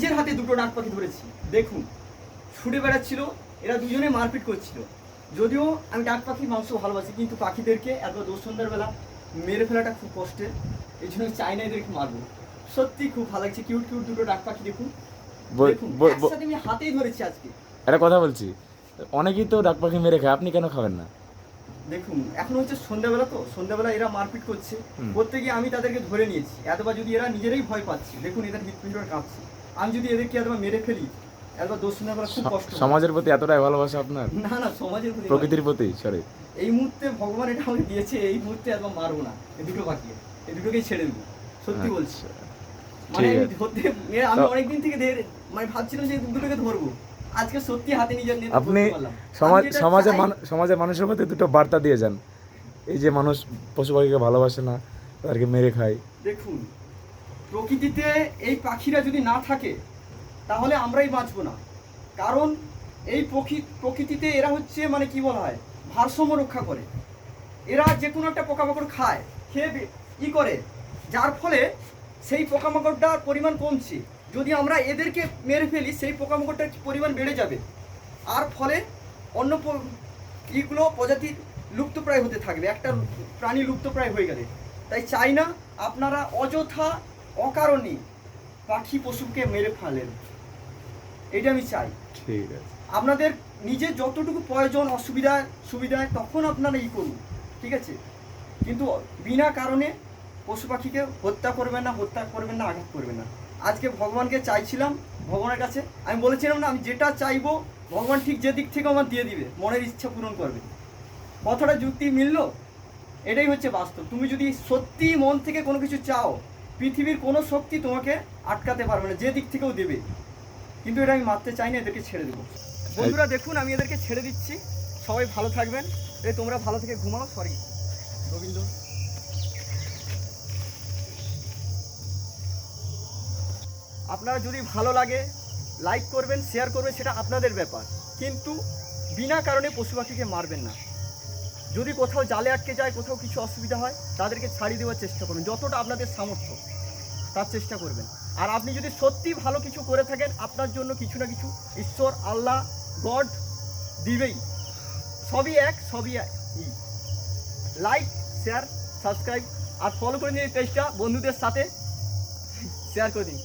নিজের হাতে দুটো ডাক পাখি ধরেছি। দেখুন ছুটে বেড়াচ্ছিল এরা দুজনে মারপিট করছিল। যদিও আমি ডাক পাখির মাংস ভালোবাসি কিন্তু পাখিদেরকে এত দোষ সন্ধ্যাবেলা মেরে ফেলাটা খুব কষ্টের। এই জন্য চাই না এদেরকে মারবো। সত্যি খুব ভালো লাগছে কিউট কিউট দুটো ডাক পাখি দেখুন। একসাথে আমি হাতেই ধরেছি আজকে। একটা কথা বলছি অনেকেই তো ডাক পাখি মেরে খায় আপনি কেন খাবেন না? দেখুন এখন হচ্ছে সন্ধ্যাবেলা তো সন্ধ্যাবেলা এরা মারপিট করছে। করতে গিয়ে আমি তাদেরকে ধরে নিয়েছি। এতবার যদি এরা নিজেরাই ভয় পাচ্ছে দেখুন এদের হৃৎপিণ্ডটা কাঁপছে। আমি যদি এদেরকে এতবার মেরে ফেলি এতবার দোষ সন্ধ্যাবেলা খুব কষ্ট সমাজের প্রতি এতটাই ভালোবাসা আপনার? না না সমাজের প্রতি প্রকৃতির প্রতি সরি এই মুহূর্তে ভগবান এটা আমাকে দিয়েছে এই মুহূর্তে একদম মারবো না এই দুটো পাখি এই দুটোকেই ছেড়ে দেবো সত্যি বলছি। মানে। ধরতে আমি অনেকদিন থেকে মানে ভাবছিলাম যে দুটোকে ধরবো। আজকে সত্যি হাতে নিজের নিয়ে আপনি সমাজ সমাজে মানুষের প্রতি দুটো বার্তা দিয়ে যান। এই যে মানুষ পশু পাখিকে ভালোবাসে না তাদেরকে মেরে খায়। দেখুন প্রকৃতিতে এই পাখিরা যদি না থাকে, তাহলে আমরাই বাঁচবো না। কারণ এই প্রকৃ- প্রকৃতিতে এরা হচ্ছে মানে কি বলা হয়? ভারসাম্য রক্ষা করে। এরা যে কোনো একটা পোকামাকড় খায়, খেয়ে ই করে। যার ফলে সেই পোকামাকড়টার পরিমাণ কমছে। যদি আমরা এদেরকে মেরে ফেলি, সেই পোকামাকড়টার পরিমাণ বেড়ে যাবে। আর ফলে অন্য ইগুলো প্রজাতি লুপ্তপ্রায় হতে থাকবে। একটা প্রাণী লুপ্তপ্রায় হয়ে গেলে। তাই চাই না আপনারা অযথা অকারণে পাখি পশুকে মেরে ফেলেন। এটা আমি চাই। ঠিক আছে। আপনাদের নিজের যতটুকু প্রয়োজন অসুবিধা সুবিধায় তখন আপনারা ই করুন ঠিক আছে? কিন্তু বিনা কারণে পশু পাখিকে হত্যা করবেন না হত্যা করবেন না আঘাত করবেন না। আজকে ভগবানকে চাইছিলাম ভগবানের কাছে আমি বলেছিলাম না আমি যেটা চাইব ভগবান ঠিক যে দিক থেকে আমার দিয়ে দিবে মনের ইচ্ছা পূরণ করবে। কথাটা যুক্তি মিললো? এটাই হচ্ছে বাস্তব। তুমি যদি সত্যি মন থেকে কোনো কিছু চাও পৃথিবীর কোনো শক্তি তোমাকে আটকাতে পারবে না যে দিক থেকেও দেবে। কিন্তু এটা আমি মারতে চাই না এদেরকে ছেড়ে দেবো। বন্ধুরা দেখুন আমি এদেরকে ছেড়ে দিচ্ছি। সবাই ভালো থাকবেন। এই তোমরা ভালো থেকে ঘুমাও সরি রবীন্দ্র। আপনারা যদি ভালো লাগে লাইক করবেন শেয়ার করবেন সেটা আপনাদের ব্যাপার। কিন্তু বিনা কারণে পশু পাখিকে মারবেন না। যদি কোথাও জালে আটকে যায়, কোথাও কিছু অসুবিধা হয়, তাদেরকে ছাড়িয়ে দেওয়ার চেষ্টা করবেন যতটা আপনাদের সামর্থ্য, তার চেষ্টা করবেন। আর আপনি যদি সত্যি ভালো কিছু করে থাকেন, আপনার জন্য কিছু না কিছু ঈশ্বর, আল্লাহ, গড দিবেই। সবই এক সবই এক। লাইক শেয়ার সাবস্ক্রাইব আর ফলো করে নিন এই পেজটা বন্ধুদের সাথে শেয়ার করে দিন।